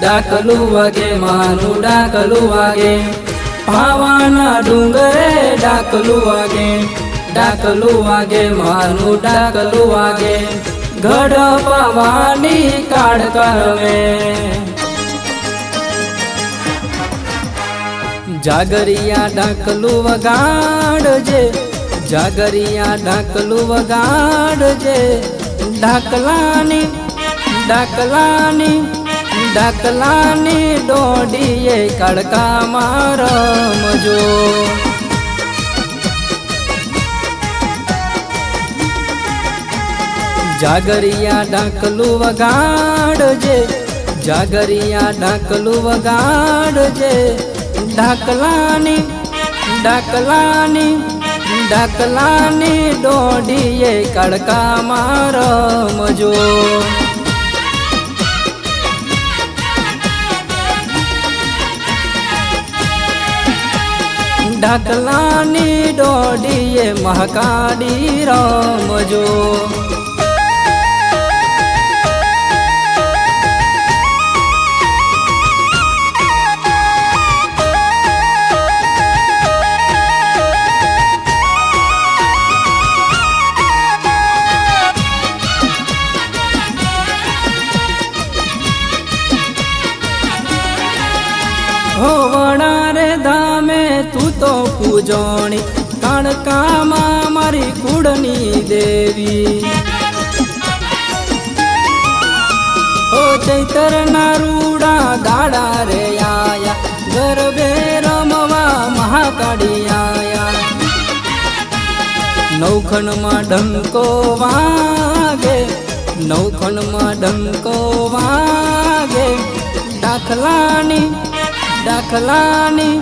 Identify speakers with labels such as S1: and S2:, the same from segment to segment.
S1: ડાકલું વાગે મારું ડાકલું વાગે. ભાવાના ડુંગરે ડાકલું વાગે. ડાકલું વાગે મારું ડાકલું વાગે. ગઢ પાવાની કાળ કરવે. જાગરિયા ડાકલું વગાડજે જાગરિયા ડાકલું વગાડજે ડાકલાની ડાકલાની ડાકલાની દોડીએ કડકામાં રમજો. જાગરિયા ઢાકલું વગાડજે, જાગરિયા ઢાકલું વગાડજે. ઢાકલાની ડાકલાની ડાકલાની દોડીએ કડકામાં રમજો. ડાકલાની દોડીએ મહાકાળી રમજો. હો વડારે ધામે તું તો પૂજોણી, કાણકામાં મારી કુળની દેવી. ઓ ચૈતર ના રૂડા દાડા રે આયા ગરબે રમવા મહાકાળી આયા. નૌખણમાં ડંકો વાગે નૌખણમાં ડંકો વાગે. દાખલાની દાખલાની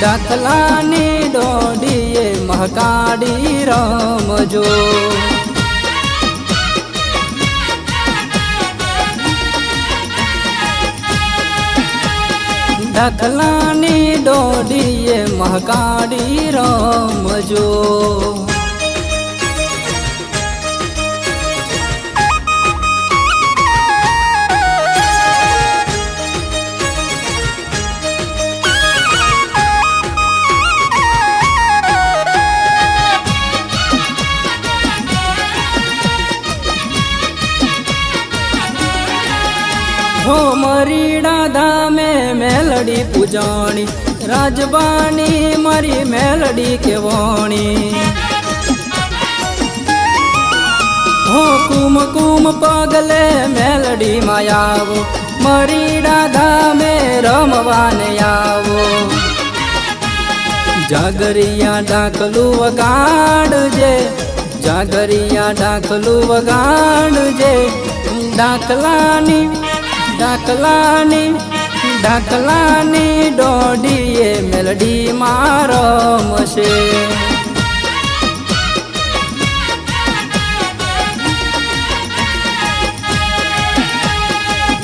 S1: દાખલાની દોડીએ મહકાડી રમજો. દાખલાની દોડીએ મહકાડી રમજો. હો મરીડા ધામે મેલડી પૂજાણી, રાજબાની મારી મેલડી કેવાણી હો કુમ કુમ પગલે મેલડી માયાવો મરીડા ધામે રમવાને આવો. જાગરિયા ડાકલું વગાડજે જાગરિયા ડાકલું વગાડજે ડાકલાની ડાકલાની ડાકલાની દોડીએ મેલડી મારમશે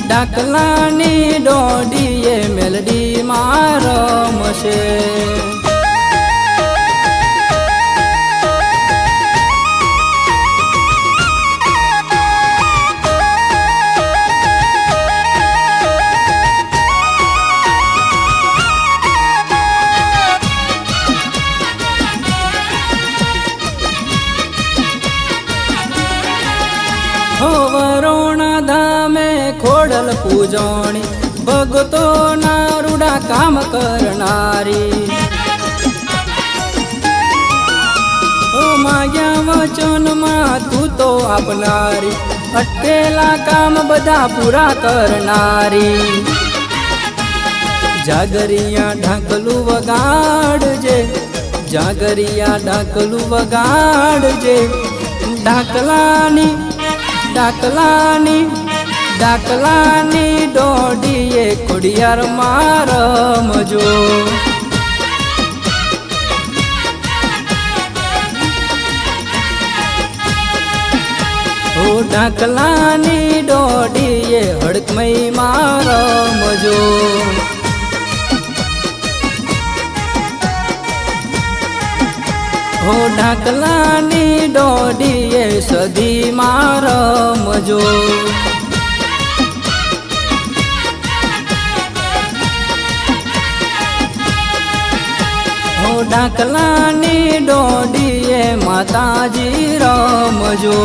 S1: ડાકલાની દોડીએ મેલડી મારમશે હો વરોણા ધામે ખોડલ પૂજોણી ભગતો નારુડા કામ કરનારી. માગ્યા વચનમાં તું તો આપનારી, અટકેલા કામ બધા પૂરા કરનારી. જાગરિયા ઢાંકલું વગાડજે, જાગરિયા ઢાંકલું વગાડજે, ઢાકલાની ડાકલાની ડાકલાની દોડીએ ખોડિયાર માર મજો. ડાકલાની દોડીએ હડકમય મારમજો હો ઢાકલાની ડોડીએ સદી માં રમજો હો ઢાકલાની ડોડીએ માતાજી રમજો.